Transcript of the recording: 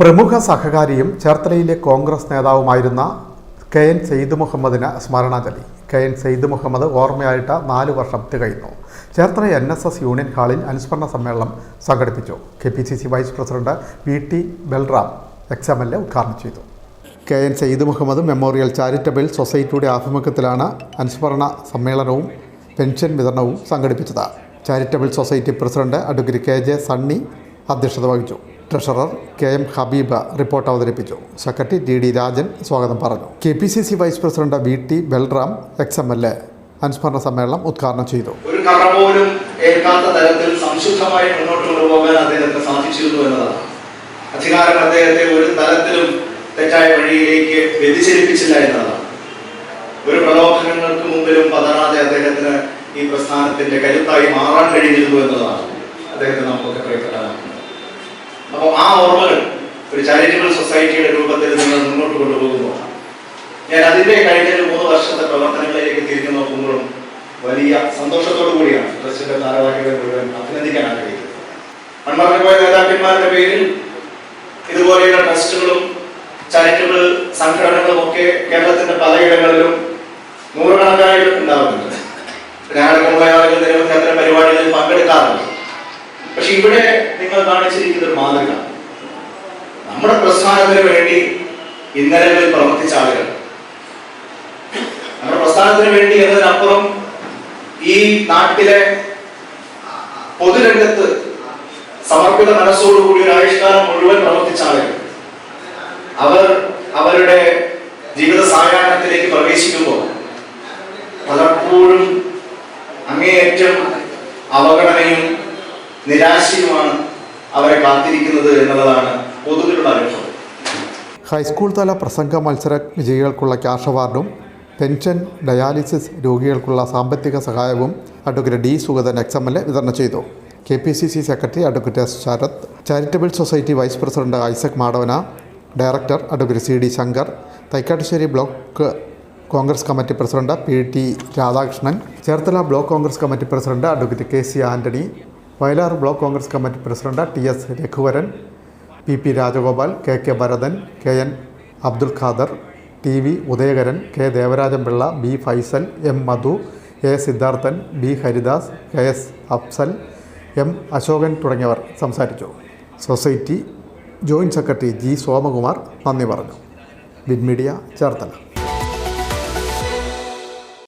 പ്രമുഖ സഹകാരിയും ചേർത്തലയിലെ കോൺഗ്രസ് നേതാവുമായിരുന്ന കെ എൻ സെയ്ദ് മുഹമ്മദിന് സ്മരണാഞ്ജലി. കെ എൻ സെയ്ദ് മുഹമ്മദ് ഓർമ്മയായിട്ട് നാല് വർഷം തികയുന്നു. Cherthala N S S union ഹാളിൽ അനുസ്മരണ സമ്മേളനം സംഘടിപ്പിച്ചു. K P C C vice president V T Balram ex M L A ഉദ്ഘാടനം ചെയ്തു. K N Syed Muhammad memorial charitable സൊസൈറ്റിയുടെ ആഭിമുഖ്യത്തിലാണ് അനുസ്മരണ സമ്മേളനവും പെൻഷൻ വിതരണവും സംഘടിപ്പിച്ചത്. Charitable society president advocate K J Sunny അധ്യക്ഷത വഹിച്ചു. Treasurer K M Habeeb report അവതരിപ്പിച്ചു. സെക്രട്ടറി ടി ഡി രാജൻ സ്വാഗതം പറഞ്ഞു. K P C C vice president V T Balram ex M L A അനുസ്മരണ സമ്മേളനം ഉദ്ഘാടനം ചെയ്തു. ഒരു കറ പോലും ഏൽക്കാത്ത തരത്തിൽ സംശുദ്ധമായി മുന്നോട്ട് കൊണ്ടുപോകാൻ അദ്ദേഹത്തെ സാധിച്ചിരുന്നു എന്നതാണ്. അധികാരം അദ്ദേഹത്തെ ഒരു തരത്തിലും തെറ്റായ വഴിയിലേക്ക് വ്യതിചലിപ്പിച്ചില്ല എന്നതാണ്. ഒരു പ്രലോഭനങ്ങൾക്ക് മുമ്പിലും പതറാതെ അദ്ദേഹത്തിന് ഈ പ്രസ്ഥാനത്തിന്റെ കരുത്തായി മാറാൻ കഴിഞ്ഞിരുന്നു എന്നതാണ് അദ്ദേഹത്തെ നമുക്കൊക്കെ അപ്പോൾ ആ ഓർമ്മകൾ ഒരു ചാരിറ്റബിൾ സൊസൈറ്റിയുടെ രൂപത്തിൽ നിങ്ങൾ മുന്നോട്ട് കൊണ്ടുപോകുമ്പോൾ ഞാൻ അതിന്റെ കഴിഞ്ഞ ഒരു മൂന്ന് വർഷത്തെ പ്രവർത്തനങ്ങളിലേക്ക് തിരിഞ്ഞു നോക്കുമ്പോഴും വലിയ സന്തോഷത്തോടു കൂടിയാണ് ട്രസ്റ്റിന്റെ ഭാരവാഹികളെ മുഴുവൻ അഭിനന്ദിക്കാൻ ആഗ്രഹിക്കുന്നത്. മൺമറഞ്ഞു പോയ നേതാക്കന്മാരുടെ പേരിൽ ഇതുപോലെയുള്ള ട്രസ്റ്റുകളും ചാരിറ്റബിൾ സംഘടനകളും ഒക്കെ കേരളത്തിന്റെ പലയിടങ്ങളിലും നൂറുകണക്കായിട്ട് ഉണ്ടാവുന്നുണ്ട്. ഞാനടക്കമുള്ള ആളുകൾ നിരവധി അത്തരം പരിപാടികളിൽ പങ്കെടുക്കാറുണ്ട്. പക്ഷെ ഇവിടെ നിങ്ങൾ കാണിച്ചിരിക്കുന്ന ഒരു മാതൃക. നമ്മുടെ പ്രസ്ഥാനത്തിന് വേണ്ടി ഇന്നലെ പ്രവർത്തിച്ച ആളുകൾ. നമ്മുടെ പ്രസ്ഥാനത്തിന് വേണ്ടി എന്നതിനപ്പുറം ഈ നാട്ടിലെ പൊതുരംഗത്ത് സമർപ്പിത മനസ്സോടുകൂടി ഒരു ആവിഷ്കാരം മുഴുവൻ പ്രവർത്തിച്ച ആളുകൾ. അവർ അവരുടെ ജീവിത സായാഹ്നത്തിലേക്ക് പ്രവേശിക്കുമ്പോൾ പലപ്പോഴും അങ്ങേയറ്റം അവഗണനയും നിരാശയുമാണ് അവരെ കാത്തിരിക്കുന്നത് എന്നുള്ളതാണ് പൊതുവിലുള്ള അനുഭവം ഹൈസ്കൂൾ തല പ്രസംഗ മത്സര വിജയികൾക്കുള്ള ക്യാഷ് അവാർഡും പെൻഷൻ ഡയാലിസിസ് രോഗികൾക്കുള്ള സാമ്പത്തിക സഹായവും advocate D Sugathan ex M L A വിതരണം ചെയ്തു. K P C C secretary advocate S Sarath charitable society vice president Isaac Madavana director advocate C D Shankar Thaikkattussery block Congress committee president P T Radhakrishnan Cherthala block Congress committee president advocate K C Antony Vayalar block Congress committee president T S Raghuvaran P P Rajagopal K K Bharathan K N Abdul Khader T V Udayakaran K Devarajan Pillai B Faisal M Madhu A Siddharthan B Haridas K S Afsal M Ashokan തുടങ്ങിയവർ സംസാരിച്ചു. Society joint secretary G Somakumar നന്ദി പറഞ്ഞു. Bin media Cherthala.